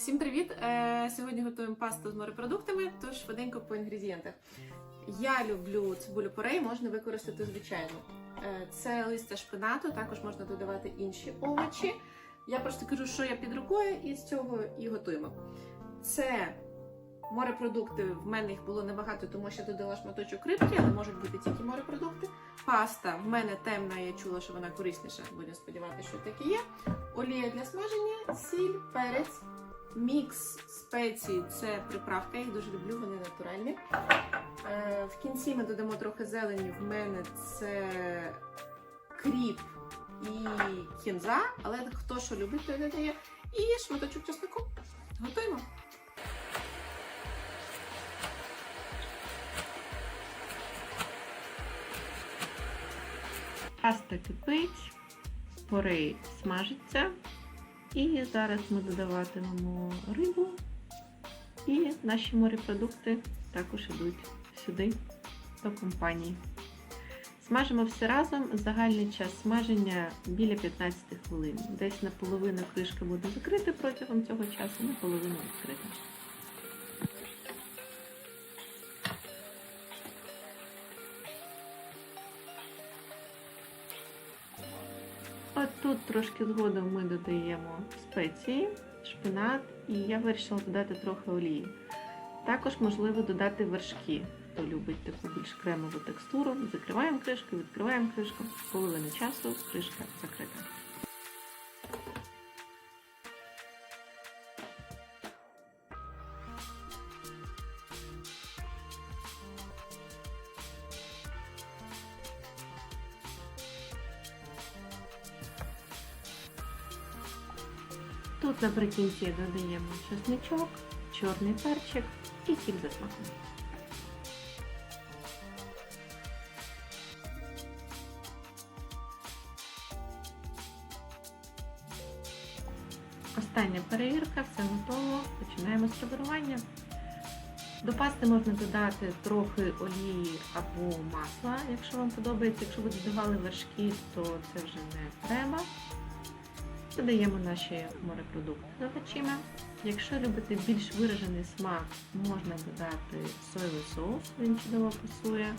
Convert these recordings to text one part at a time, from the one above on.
Всім привіт! Е, Сьогодні готуємо пасту з морепродуктами, тож швиденько по інгредієнтах. Я люблю цибулю порей, можна використати звичайну. Е, Це листя шпинату, також можна додавати інші овочі. Я просто кажу, що я під рукою, і з цього і готуємо. Це морепродукти. В мене їх було небагато, тому що додала шматочок рибки, але можуть бути тільки морепродукти. Паста в мене темна, я чула, що вона корисніша. Будемо сподіватися, що так і є. Олія для смаження, сіль, перець. Мікс спецій це приправка, я їх дуже люблю, вони натуральні. Е, в кінці ми додамо трохи зелені. В мене це кріп і кінза, але хто що любить, той додає. І шматочок чеснику. Готуємо. Паста кипить, порей смажиться. І зараз ми додаватимемо рибу. І наші морепродукти також йдуть сюди до компанії. Смажимо все разом. Загальний час смаження біля 15 хвилин. Десь наполовину кришка буде закрита протягом цього часу, наполовину відкрита. От тут трошки згодом ми додаємо спеції, шпинат, і я вирішила додати трохи олії. Також можливо додати вершки, хто любить таку більш кремову текстуру. Закриваємо кришку, відкриваємо кришку, половину часу кришка закрита. Тут наприкінці додаємо чесничок, чорний перчик і сіль за смаком. Остання перевірка, все готово. Починаємо з сервірування. До пасти можна додати трохи олії або масла, якщо вам подобається. Якщо ви додавали вершки, то це вже не треба. Додаємо наші морепродукти з овочима. Якщо любите більш виражений смак, можна додати соєвий соус, він чудово пасує.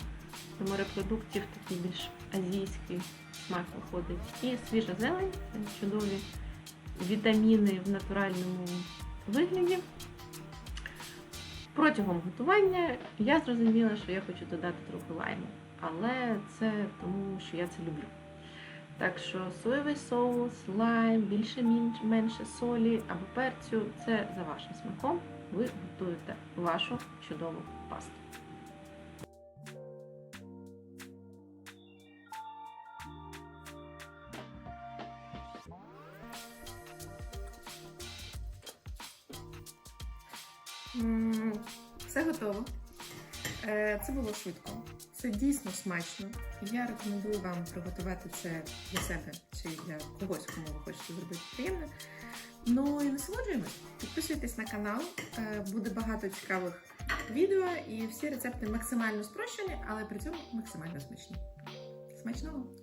До морепродуктів такий більш азійський смак виходить. І свіжа зелень, це чудові вітаміни в натуральному вигляді. Протягом готування я зрозуміла, що я хочу додати трохи лайму, але це тому, що я це люблю. Так що соєвий соус, лайм, більше менше солі або перцю це за вашим смаком. Ви готуєте вашу чудову пасту. Все готово. Е, Це було швидко. Це дійсно смачно. Я рекомендую вам приготувати це для себе чи для когось, кому ви хочете зробити приємне. Ну і насолоджуємось. Підписуйтесь на канал, е, буде багато цікавих відео і всі рецепти максимально спрощені, але при цьому максимально смачні. Смачного!